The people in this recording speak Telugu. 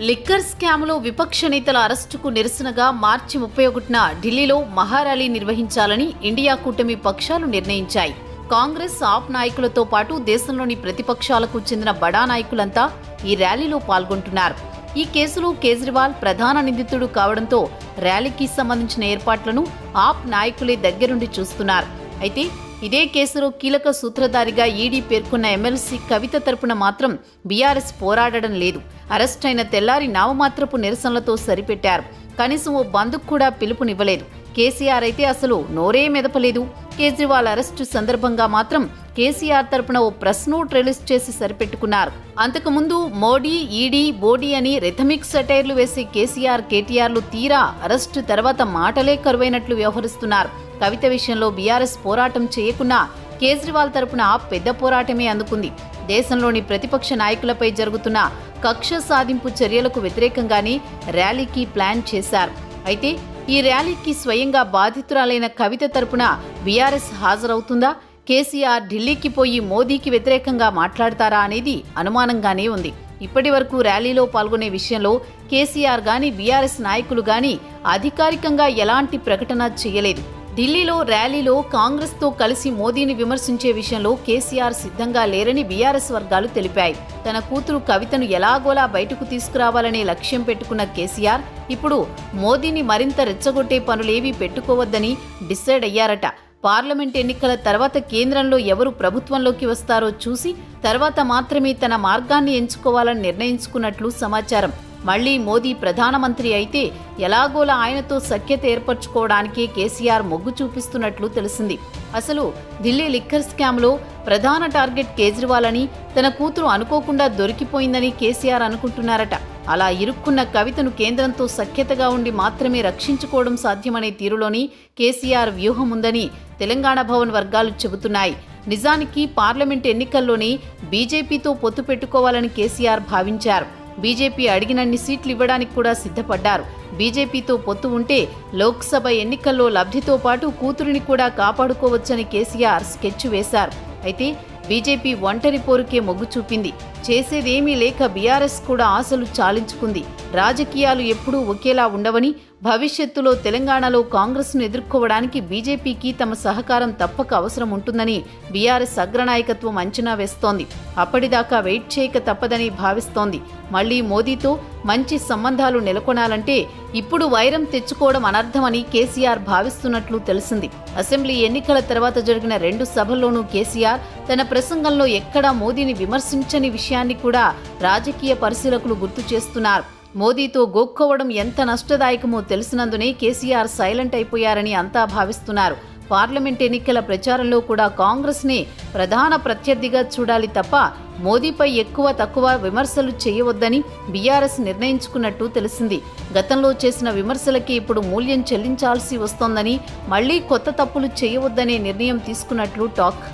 లిక్కర్ స్కామ్లో విపక్ష నేతల అరెస్టుకు నిరసనగా మార్చి ముప్పై ఒకటిన ఢిల్లీలో మహారాలీ నిర్వహించాలని ఇండియా కూటమి పక్షాలు నిర్ణయించాయి. కాంగ్రెస్ ఆప్ నాయకులతో పాటు దేశంలోని ప్రతిపక్షాలకు చెందిన బడా నాయకులంతా ఈ ర్యాలీలో పాల్గొంటున్నారు. ఈ కేసులో కేజ్రీవాల్ ప్రధాన నిందితుడు కావడంతో ర్యాలీకి సంబంధించిన ఏర్పాట్లను ఆప్ నాయకులే దగ్గరుండి చూస్తున్నారు. అయితే ఇదే కేసులో కీలక సూత్రధారిగా ఈడీ పేర్కొన్న ఎమ్మెల్సీ కవిత తరపున మాత్రం బీఆర్ఎస్ పోరాడడం లేదు. అరెస్ట్ అయిన తెల్లారి నామమాత్రపు నిరసనలతో సరిపెట్టారు. కనీసం ఓ బంధుకు కూడా పిలుపునివ్వలేదు. కేసీఆర్ అయితే అసలు నోరే మెదపలేదు. కేజ్రీవాల్ అరెస్టు సందర్భంగా మాత్రం కేసీఆర్ తరపున ఓ ప్రెస్ నోట్ రిలీజ్ చేసి సరిపెట్టుకున్నారు. అంతకుముందు మోడీ ఈడీ బోడీ అని రిథమిక్ సెటైర్లు వేసి కేసీఆర్ కేటీఆర్లు తీరా అరెస్టు తర్వాత మాటలే కరువైనట్లు వ్యవహరిస్తున్నారు. కవిత విషయంలో బీఆర్ఎస్ పోరాటం చేయకున్నా కేజ్రీవాల్ తరపున పెద్ద పోరాటమే అందుకుంది. దేశంలోని ప్రతిపక్ష నాయకులపై జరుగుతున్న కక్ష సాధింపు చర్యలకు వ్యతిరేకంగానే ర్యాలీకి ప్లాన్ చేశారు. అయితే ఈ ర్యాలీకి స్వయంగా బాధితురాలైన కవిత తరపున బీఆర్ఎస్ హాజరవుతుందా? కేసీఆర్ ఢిల్లీకి పోయి మోదీకి వ్యతిరేకంగా మాట్లాడతారా అనేది అనుమానంగానే ఉంది. ఇప్పటి వరకు ర్యాలీలో పాల్గొనే విషయంలో కేసీఆర్ గాని బీఆర్ఎస్ నాయకులు గాని అధికారికంగా ఎలాంటి ప్రకటన చేయలేదు. ఢిల్లీలో ర్యాలీలో కాంగ్రెస్తో కలిసి మోదీని విమర్శించే విషయంలో కేసీఆర్ సిద్ధంగా లేరని బీఆర్ఎస్ వర్గాలు తెలిపాయి. తన కూతురు కవితను ఎలాగోలా బయటకు తీసుకురావాలనే లక్ష్యం పెట్టుకున్న కేసీఆర్ ఇప్పుడు మోదీని మరింత రెచ్చగొట్టే పనులేవీ పెట్టుకోవద్దని డిసైడ్ అయ్యారట. పార్లమెంట్ ఎన్నికల తర్వాత కేంద్రంలో ఎవరు ప్రభుత్వంలోకి వస్తారో చూసి తర్వాత మాత్రమే తన మార్గాన్ని ఎంచుకోవాలని నిర్ణయించుకున్నట్లు సమాచారం. మళ్ళీ మోదీ ప్రధానమంత్రి అయితే ఎలాగోలా ఆయనతో సఖ్యత ఏర్పరచుకోవడానికే కేసీఆర్ మొగ్గు చూపిస్తున్నట్లు తెలిసింది. అసలు ఢిల్లీ లిక్కర్ స్కామ్లో ప్రధాన టార్గెట్ కేజ్రీవాల్ అని తన కూతురు అనుకోకుండా దొరికిపోయిందని కేసీఆర్ అనుకుంటున్నారట. అలా ఇరుక్కున్న కవితను కేంద్రంతో సఖ్యతగా ఉండి మాత్రమే రక్షించుకోవడం సాధ్యమనే తీరులోని కేసీఆర్ వ్యూహం ఉందని తెలంగాణ భవన్ వర్గాలు చెబుతున్నాయి. నిజానికి పార్లమెంట్ ఎన్నికల్లోనే బీజేపీతో పొత్తు పెట్టుకోవాలని కేసీఆర్ భావించారు. బీజేపీ అడిగినన్ని సీట్లు ఇవ్వడానికి కూడా సిద్ధపడ్డారు. బీజేపీతో పొత్తు ఉంటే లోక్సభ ఎన్నికల్లో లబ్ధితో పాటు కూతురిని కూడా కాపాడుకోవచ్చని కేసీఆర్ స్కెచ్ వేశారు. అయితే బీజేపీ ఒంటరి పోరుకే మొగ్గు చూపింది. చేసేదేమీ లేక బీఆర్ఎస్ కూడా ఆశలు చాలించుకుంది. రాజకీయాలు ఎప్పుడూ ఒకేలా ఉండవని భవిష్యత్తులో తెలంగాణలో కాంగ్రెస్ను ఎదుర్కోవడానికి బీజేపీకి తమ సహకారం తప్పక అవసరం ఉంటుందని బీఆర్ఎస్ అగ్రనాయకత్వం అంచనా వేస్తోంది. అప్పటిదాకా వెయిట్ చేయక తప్పదని భావిస్తోంది. మళ్ళీ మోదీతో మంచి సంబంధాలు నెలకొనాలంటే ఇప్పుడు వైరం తెచ్చుకోవడం అనర్థమని కేసీఆర్ భావిస్తున్నట్లు తెలిసింది. అసెంబ్లీ ఎన్నికల తర్వాత జరిగిన రెండు సభల్లోనూ కేసీఆర్ తన ప్రసంగంలో ఎక్కడా మోదీని విమర్శించని విషయాన్ని కూడా రాజకీయ పరిశీలకులు గుర్తు చేస్తున్నారు. మోదీతో గోక్కోవడం ఎంత నష్టదాయకమో తెలిసినందునే కేసీఆర్ సైలెంట్ అయిపోయారని అంతా భావిస్తున్నారు. పార్లమెంట్ ఎన్నికల ప్రచారంలో కూడా కాంగ్రెస్ని ప్రధాన ప్రత్యర్థిగా చూడాలి తప్ప మోదీపై ఎక్కువ తక్కువ విమర్శలు చేయవద్దని బీఆర్ఎస్ నిర్ణయించుకున్నట్టు తెలిసింది. గతంలో చేసిన విమర్శలకి ఇప్పుడు మూల్యం చెల్లించాల్సి వస్తోందని మళ్ళీ కొత్త తప్పులు చేయవద్దనే నిర్ణయం తీసుకున్నట్లు టాక్.